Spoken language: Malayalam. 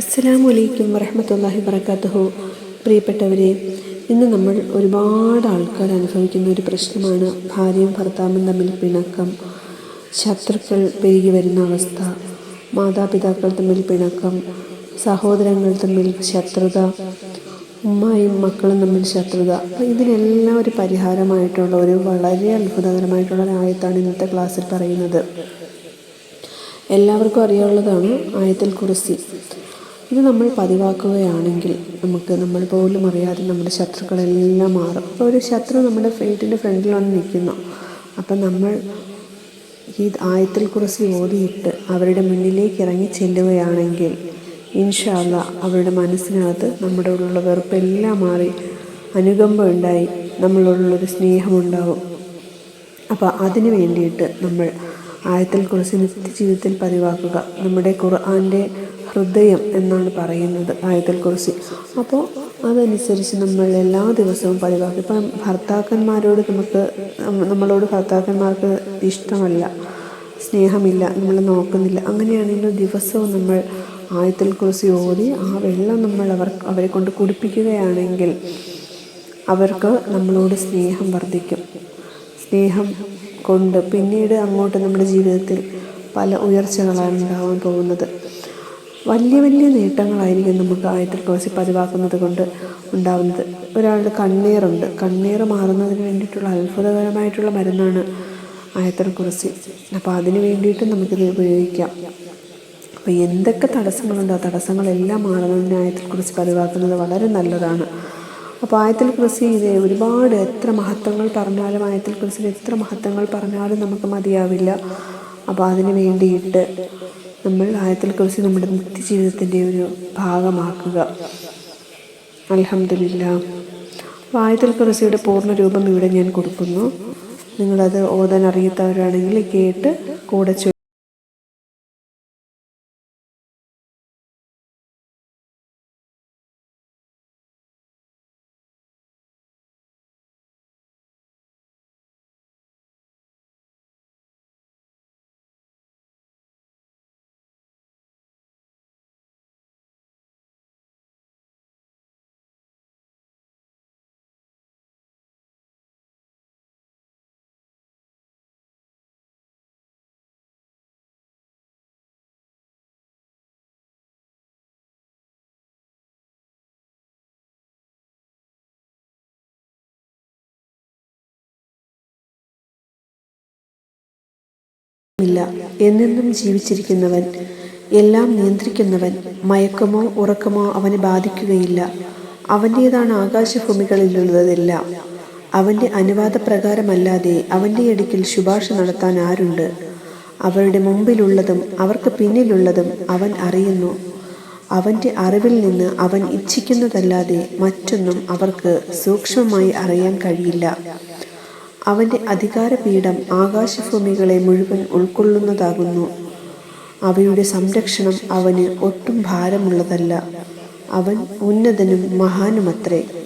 അസ്സലാമു അലൈക്കും വറഹമത്തല്ലാഹി വബർക്കാത്തുഹു പ്രിയപ്പെട്ടവരെ ഇന്ന് നമ്മൾ ഒരുപാട് ആൾക്കാർ അനുഭവിക്കുന്ന ഒരു പ്രശ്നമാണ് ഭാര്യയും ഭർത്താവും തമ്മിൽ പിണക്കം. ശത്രുക്കൾ പെരുകി വരുന്ന അവസ്ഥ മാതാപിതാക്കൾ തമ്മിൽ പിണക്കം സഹോദരങ്ങൾ തമ്മിൽ ശത്രുത ഉമ്മയും മക്കളും തമ്മിൽ ശത്രുത. ഇതിനെല്ലാം ഒരു പരിഹാരമായിട്ടുള്ള ഒരു വളരെ അത്ഭുതകരമായിട്ടുള്ള ഒരു ആയത്താണ് ഇന്നത്തെ ക്ലാസ്സിൽ പറയുന്നത്. എല്ലാവർക്കും അറിയാവുന്നതാണ് ആയത്തിൽ കുറിസി ഇത് നമ്മൾ പതിവാക്കുകയാണെങ്കിൽ നമുക്ക് നമ്മൾ പോലും അറിയാതെ നമ്മുടെ ശത്രുക്കളെല്ലാം മാറും. അപ്പോൾ ഒരു ശത്രു നമ്മുടെ വീട്ടിന്റെ ഫ്രണ്ടിൽ വന്ന് നിൽക്കുന്നു. അപ്പം നമ്മൾ ഈ ആയത്തിൽ കുറിച്ച് ഓതിയിട്ട് അവരുടെ മുന്നിലേക്ക് ഇറങ്ങി ചെല്ലുകയാണെങ്കിൽ ഇൻഷാല്ല അവരുടെ മനസ്സിനകത്ത് നമ്മുടെ ഉള്ള വെറുപ്പെല്ലാം മാറി അനുകമ്പ ഉണ്ടായി നമ്മളോടുള്ളൊരു സ്നേഹമുണ്ടാവും അപ്പോൾ അതിന് വേണ്ടിയിട്ട് നമ്മൾ ആയത്തിൽ കുറിച്ച് നിത്യജീവിതത്തിൽ പതിവാക്കുക. നമ്മുടെ ഖുർആന്റെ ഹൃദയം എന്നാണ് പറയുന്നത് ആയത്തിൽ കുറിച്ച്. അപ്പോൾ അതനുസരിച്ച് നമ്മൾ എല്ലാ ദിവസവും പതിവാക്കുക ഇപ്പം ഭർത്താക്കന്മാരോട് നമുക്ക് നമ്മളോട് ഭർത്താക്കന്മാർക്ക് ഇഷ്ടമല്ല സ്നേഹമില്ല നമ്മൾ നോക്കുന്നില്ല. അങ്ങനെയാണെങ്കിൽ ദിവസവും നമ്മൾ ആയത്തിൽ കുറിച്ച് ഓതി ആ വെള്ളം നമ്മൾ അവർ അവരെ കൊണ്ട് കുടിപ്പിക്കുകയാണെങ്കിൽ അവർക്ക് നമ്മളോട് സ്നേഹം വർദ്ധിക്കും. സ്നേഹം കൊണ്ട് പിന്നീട് അങ്ങോട്ട് നമ്മുടെ ജീവിതത്തിൽ പല ഉയർച്ചകളാണ് ഉണ്ടാവാൻ പോകുന്നത്. വലിയ വലിയ നേട്ടങ്ങളായിരിക്കും നമുക്ക് ആയത്തിൽ കുറിച്ച് പതിവാക്കുന്നത് കൊണ്ട് ഉണ്ടാകുന്നത് ഒരാളുടെ കണ്ണീറുണ്ട്. കണ്ണീർ മാറുന്നതിന് വേണ്ടിയിട്ടുള്ള അത്ഭുതകരമായിട്ടുള്ള മരുന്നാണ് ആയത്തിൽ കുറച്ച് അപ്പോൾ അതിന് വേണ്ടിയിട്ട് നമുക്കിത് ഉപയോഗിക്കാം. അപ്പോൾ എന്തൊക്കെ തടസ്സങ്ങളുണ്ടോ? തടസ്സങ്ങളെല്ലാം മാറുന്നതിന് ആയത്തിൽ കുറിച്ച് പതിവാക്കുന്നത് വളരെ നല്ലതാണ്. അപ്പോൾ ആയത്തിൽ കുറിച്ച് ഇത് ഒരുപാട് എത്ര മഹത്വങ്ങൾ പറഞ്ഞാലും ആയത്തിൽ കുറിച്ച് എത്ര മഹത്വങ്ങൾ പറഞ്ഞാലും നമുക്ക് മതിയാവില്ല. അപ്പോൾ അതിന് വേണ്ടിയിട്ട് നമ്മൾ ആയത്തിൽ കുറിച്ച് നമ്മുടെ നിത്യജീവിതത്തിന്റെ ഒരു ഭാഗമാക്കുക. അലഹമില്ല വായത്തിൽ കുറിച്ചിയുടെ പൂർണ രൂപം ഇവിടെ ഞാൻ കൊടുക്കുന്നു. നിങ്ങളത് ഓതാൻ അറിയാത്തവരാണെങ്കിൽ കേട്ട് കൂടെ ഇല്ല. എന്നെന്നും ജീവിച്ചിരിക്കുന്നവൻ എല്ലാം നിയന്ത്രിക്കുന്നവൻ മയക്കമോ ഉറക്കമോ അവനെ ബാധിക്കുകയില്ല. അവന്റേതാണ് ആകാശഭൂമികളിലുള്ളതെല്ലാം. അവന്റെ അനുവാദപ്രകാരമല്ലാതെ അവന്റെ ഇടയ്ക്കിൽ ശുപാർശ നടത്താൻ ആരുണ്ട്? അവരുടെ മുമ്പിലുള്ളതും അവർക്ക് പിന്നിലുള്ളതും അവൻ അറിയുന്നു. അവന്റെ അറിവിൽ നിന്ന് അവൻ ഇച്ഛിക്കുന്നതല്ലാതെ മറ്റൊന്നും അവർക്ക് സൂക്ഷ്മമായി അറിയാൻ കഴിയില്ല. അവന്റെ അധികാരപീഠം ആകാശഭൂമികളെ മുഴുവൻ ഉൾക്കൊള്ളുന്നതാകുന്നു. അവയുടെ സംരക്ഷണം അവന് ഒട്ടും ഭാരമുള്ളതല്ല. അവൻ ഉന്നതനും മഹാനുമത്രേ.